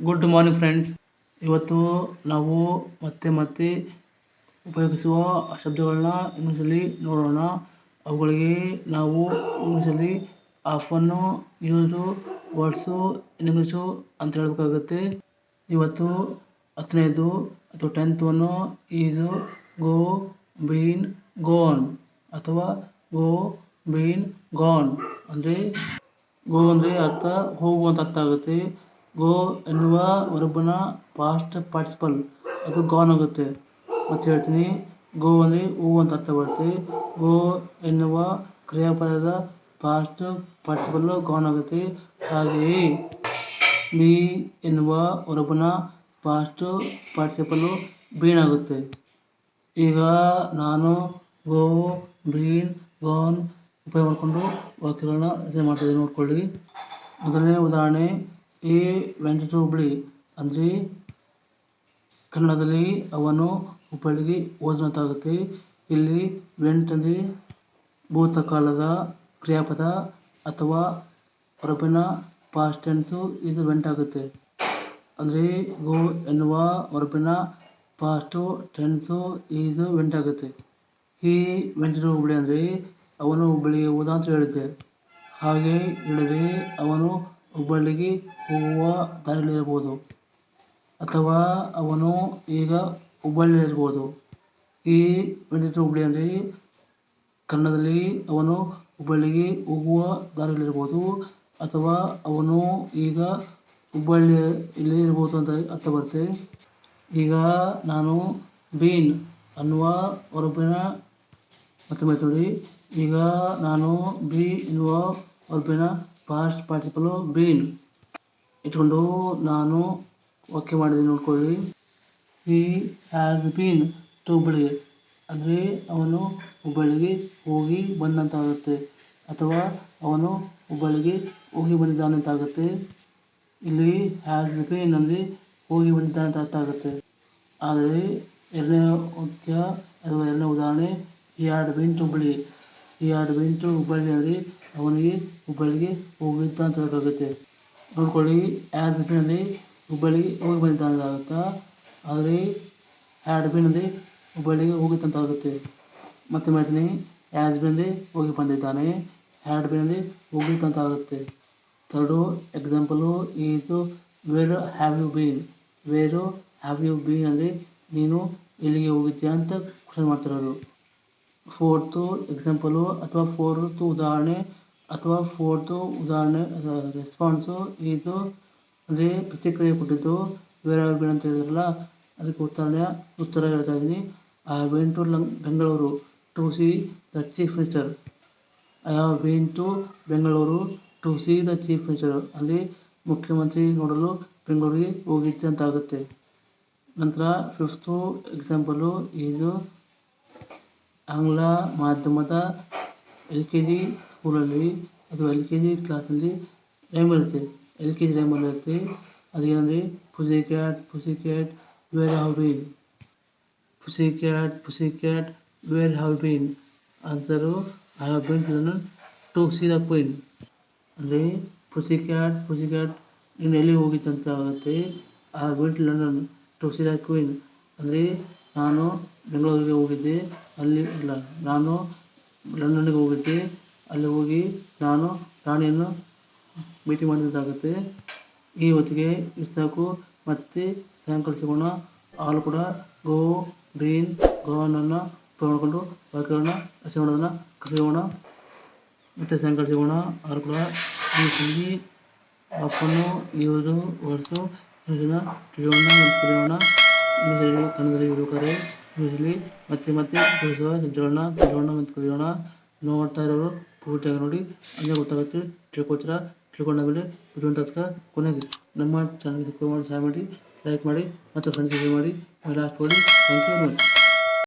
Good morning friends ಇವತ್ತು ನಾವು ಮತ್ತೆ ಮತ್ತೆ ಉಪಯೋಗಿಸುವ ಶಬ್ದಗಳನ್ನ ಇಂಗ್ಲೀಷಲ್ಲಿ ನೋಡೋಣ. ಅವುಗಳಿಗೆ ನಾವು ಇಂಗ್ಲೀಷಲ್ಲಿ ಆಫನ್ನು ಯೂಸ್ಡು ವರ್ಡ್ಸು ಇನ್ ಇಂಗ್ಲೀಷು ಅಂತ ಹೇಳಬೇಕಾಗುತ್ತೆ. ಇವತ್ತು ಹತ್ತನೇದು ಅಥವಾ tenth one is go been gone ಅಥವಾ ಗೋ ಬೀನ್ ಗೋನ್ ಅಂದರೆ ಗೋ ಅಂದರೆ ಅರ್ಥ ಹೋಗು ಅಂತ ಅರ್ಥ ಆಗುತ್ತೆ. ಗೋ ಎನ್ನುವ ವರ್ಬ್ನ ಪಾಸ್ಟ್ ಪಾರ್ಟಿಸಿಪಲ್ ಅದು ಗಾನ್ ಆಗುತ್ತೆ ಮತ್ತೆ ಹೇಳ್ತೀನಿ, ಗೋ ಅಂದರೆ ಹೂ ಅಂತ ಅರ್ಥ ಬರುತ್ತೆ. ಗೋ ಎನ್ನುವ ಕ್ರಿಯಾಪದದ ಪಾಸ್ಟ್ ಪಾರ್ಟಿಸಿಪಲ್ ಗಾನ್ ಆಗುತ್ತೆ ಹಾಗೆಯೇ ಮೀ ಎನ್ನುವ ವರ್ಬನ ಪಾಸ್ಟ್ ಪಾರ್ಟಿಸಿಪಲ್ಲು ಬೀನ್ ಆಗುತ್ತೆ. ಈಗ ನಾನು ಗೋ ಬೀನ್ ಗಾನ್ ಉಪಯೋಗ ಮಾಡಿಕೊಂಡು ವಾಕ್ಯಗಳನ್ನ ರಚನೆ ಮಾಡ್ತಿದ್ದೀನಿ ನೋಡ್ಕೊಳ್ಳಿ. ಮೊದಲನೇ ಉದಾಹರಣೆ ಎ ವೆಂಟ್ ಟು ಹುಬ್ಳಿ ಅಂದರೆ ಕನ್ನಡದಲ್ಲಿ ಅವನು ಹುಬ್ಬಳ್ಳಿಗೆ ಹೋದಂತಾಗುತ್ತೆ. ಇಲ್ಲಿ ವೆಂಟ್ ಅಂದರೆ ಭೂತಕಾಲದ ಕ್ರಿಯಾಪದ ಅಥವಾ ಹೊರಬಿನ ಪಾಸ್ಟ್ ಟೆನ್ಸು ಇದು ವೆಂಟ್ ಆಗುತ್ತೆ ಅಂದರೆ ಗೋ ಎನ್ನುವ ಹೊರಬಿನ ಪಾಸ್ಟು ಟೆನ್ಸು ಈಸು ವೆಂಟ್ ಆಗುತ್ತೆ ಈ ವೆಂಟ್ ಹುಬ್ಬಳ್ಳಿ ಹುಬ್ಳಿ ಅಂದರೆ ಅವನು ಹುಬ್ಬಳ್ಳಿಗೆ ಹೋದ ಅಂತ ಹೇಳಿದ್ದೆ. ಹಾಗೆ ಹೇಳಿದರೆ ಅವನು ಹುಬ್ಬಳ್ಳಿಗೆ ಹೋಗುವ ದಾರಿಯಲ್ಲಿರ್ಬೋದು ಅಥವಾ ಅವನು ಈಗ ಹುಬ್ಬಳ್ಳಿಯಲ್ಲಿರ್ಬೋದು ಈ ಹುಬ್ಬಳ್ಳಿ ಅಂದರೆ ಕನ್ನಡದಲ್ಲಿ ಅವನು ಹುಬ್ಬಳ್ಳಿಗೆ ಹೋಗುವ ದಾರಿಯಲ್ಲಿರ್ಬೋದು ಅಥವಾ ಅವನು ಈಗ ಹುಬ್ಬಳ್ಳಿಯಲ್ಲಿ ಇರ್ಬೋದು ಅಂತ ಅರ್ಥ ಬರುತ್ತೆ. ಈಗ ನಾನು ಬೀನ್ ಅನ್ನುವ ಹೊರಬಿನ ಮತ್ತೊಮ್ಮೆ ನೋಡಿ ಈಗ ನಾನು ಬಿ ಎನ್ನುವ ವರ್ಬಿನ ಪಾಸ್ಟ್ ಪಾರ್ಟಿಸಿಪಲು ಬೀನ್ ಇಟ್ಕೊಂಡು ನಾನು ಓಕೆ ಮಾಡಿದೆ ನೋಡ್ಕೊಳ್ಳಿ. ಹಿ ಹ್ಯಾಸ್ ಬೀನ್ ಟು ಹುಬ್ಬಳ್ಳಿಗೆ ಅಂದರೆ ಅವನು ಹುಬ್ಬಳ್ಳಿಗೆ ಹೋಗಿ ಬಂದಂತಾಗುತ್ತೆ. ಅಥವಾ ಅವನು ಹುಬ್ಬಳ್ಳಿಗೆ ಹೋಗಿ ಬಂದಿದ್ದಾನೆ ಆಗುತ್ತೆ ಇಲ್ಲಿ ಹ್ಯಾಸ್ ಬೀನ್ ಅಂದರೆ ಹೋಗಿ ಬಂದಿದ್ದಾನೆ ಅಂತ ಅರ್ಥ ಆಗುತ್ತೆ ಆದರೆ ಎರಡನೇ ವಾಕ್ಯ ಅಥವಾ ಎರಡನೇ ಉದಾಹರಣೆ he had been to Hubballi he had ಹುಬ್ಬಳ್ಳಿಯಲ್ಲಿ ಅವನಿಗೆ ಹುಬ್ಬಳ್ಳಿಗೆ ಹೋಗಿದ್ದ ಅಂತ ಹೇಳಬೇಕಾಗುತ್ತೆ ನೋಡ್ಕೊಳ್ಳಿ ಅಂದರೆ ಹುಬ್ಬಳ್ಳಿಗೆ ಹೋಗಿ ಬಂದಿದ್ದಾನೆ ಅಂತ ಆದರೆ ಅಂದರೆ ಹುಬ್ಬಳ್ಳಿಗೆ ಹೋಗಿತ್ತಂತ ಆಗುತ್ತೆ. ಮತ್ತೆ ಮಾಡ್ತೀನಿ ಹ್ಯಾಸ್ ಬೀನ್ ಹೋಗಿ ಬಂದಿದ್ದಾನೆ. ಅಂದರೆ ಹೋಗಿತ್ತಂತ ಆಗುತ್ತೆ. Third example is where have you been where have you been ಅಂದರೆ, ನೀನು ಎಲ್ಲಿಗೆ ಹೋಗಿದ್ಯಾ ಅಂತ ಕ್ವಶನ್ ಮಾಡ್ತಿರೋದು. ಫೋರ್ತು ಎಕ್ಸಾಂಪಲು ಅಥವಾ ಫೋರ್ತು ಉದಾಹರಣೆ ಅಥವಾ ಫೋರ್ತು ಉದಾಹರಣೆ ರೆಸ್ಪಾನ್ಸು ಇದು, ಅಂದರೆ ಪ್ರತಿಕ್ರಿಯೆ ಕೊಟ್ಟಿದ್ದು ಬೀನ್ ಅಂತ ಹೇಳಿದ್ರಲ್ಲ ಅದಕ್ಕೆ ಉತ್ತರಣೆ ಉತ್ತರ ಹೇಳ್ತಾ ಇದ್ದೀನಿ I went to lung Bengaluru to see the chief minister I have been to Bengaluru to see the chief minister ಅಲ್ಲಿ ಮುಖ್ಯಮಂತ್ರಿ ನೋಡಲು ಬೆಂಗಳೂರಿಗೆ ಹೋಗಿದ್ದೆ ಅಂತ ಆಗುತ್ತೆ ನಂತರ ಫಿಫ್ತು ಎಕ್ಸಾಂಪಲು ಈಸು ಆಂಗ್ಲ ಮಾಧ್ಯಮದ ಎಲ್ ಕೆ ಜಿ ಸ್ಕೂಲಲ್ಲಿ ಅಥವಾ ಎಲ್ ಕೆ ಜಿ ಕ್ಲಾಸಲ್ಲಿ ರೈಮ್ ಇರುತ್ತೆ ಎಲ್ ಕೆ ಜಿ ರೈಮಲ್ಲಿ ಇರುತ್ತೆ ಅದೇನೆಂದರೆ pussy cat pussy cat where have been pussy cat pussy cat where have been answer I have been to London to see the queen ಅಂದರೆ pussy cat pussy cat ನೀನು ಎಲ್ಲಿಗೆ ಹೋಗಿದ್ದಂತ ಆಗುತ್ತೆ I have been to London to see the queen ಅಂದರೆ ನಾನು ಬೆಂಗಳೂರಿಗೆ ಹೋಗಿದ್ದೆ, ಅಲ್ಲಿ ಇಲ್ಲ, ನಾನು ಲಂಡನ್ನಿಗೆ ಹೋಗಿದ್ದೆ, ಅಲ್ಲಿ ಹೋಗಿ ನಾನು ರಾಣಿಯನ್ನು ಭೇಟಿ ಮಾಡಿದ್ದಾಗುತ್ತೆ. ಈ ಹೊತ್ತಿಗೆ ಇಷ್ಟು ಸಾಕು ಮತ್ತೆ ಸಾಯಂಕಾಲ ಸಿಗೋಣ ಆಲು ಕೂಡ ಗೋ ಗ್ರೀನ್ ಗಾನನ್ನು ತೊಗೊಂಡ್ಕೊಂಡು ಮಾಡಿಕೊಂಡು ಹಸಿ ಮಾಡೋದನ್ನು ಕಲಿಯೋಣ ಮತ್ತೆ ಸಾಯಂಕಾಲ ಸಿಗೋಣ ಆರು ಕೂಡ ಇಂಗ್ಲೀಷಲ್ಲಿ ಅಪ್ಪನು ಇವರು ವರ್ಡ್ಸು ಇದನ್ನು ತಿಳಿಯೋಣ ಮತ್ತು ಕಲಿಯೋಣ ಇಂಗ್ಲೀಷಲ್ಲಿ ಕನ್ನಡದಲ್ಲಿ ಇರಲಿ ಮತ್ತೆ ಮತ್ತೆ ಜೋಡಣ ಜೋಡಣ ತಿಳಿಯೋಣ ಮತ್ತು ಕಲಿಯೋಣ ನೋಡ್ತಾ ಇರೋರು ಪೂರ್ತಿಯಾಗಿ ನೋಡಿ, ಹಂಗೆ ಗೊತ್ತಾಗುತ್ತೆ. ತಿಳ್ಕೊತೀರ? ತಿಳ್ಕೊಂಡ ಮೇಲೆ ಬುದ್ಧಿವಂತ ಕೊನೆಗೆ ನಮ್ಮ ಚಾನಲ್ಗೆ ಸಬ್ಸ್ಕ್ರೈಬ್ ಮಾಡಿ ಸಹಾಯ ಮಾಡಿ ಲೈಕ್ ಮಾಡಿ ಮತ್ತು ಫ್ರೆಂಡ್ಸ್ಗೆ ಮಾಡಿ ಲಾಸ್ಟ್ ಮಾಡಿ ಥ್ಯಾಂಕ್ ಯು ಮಚ್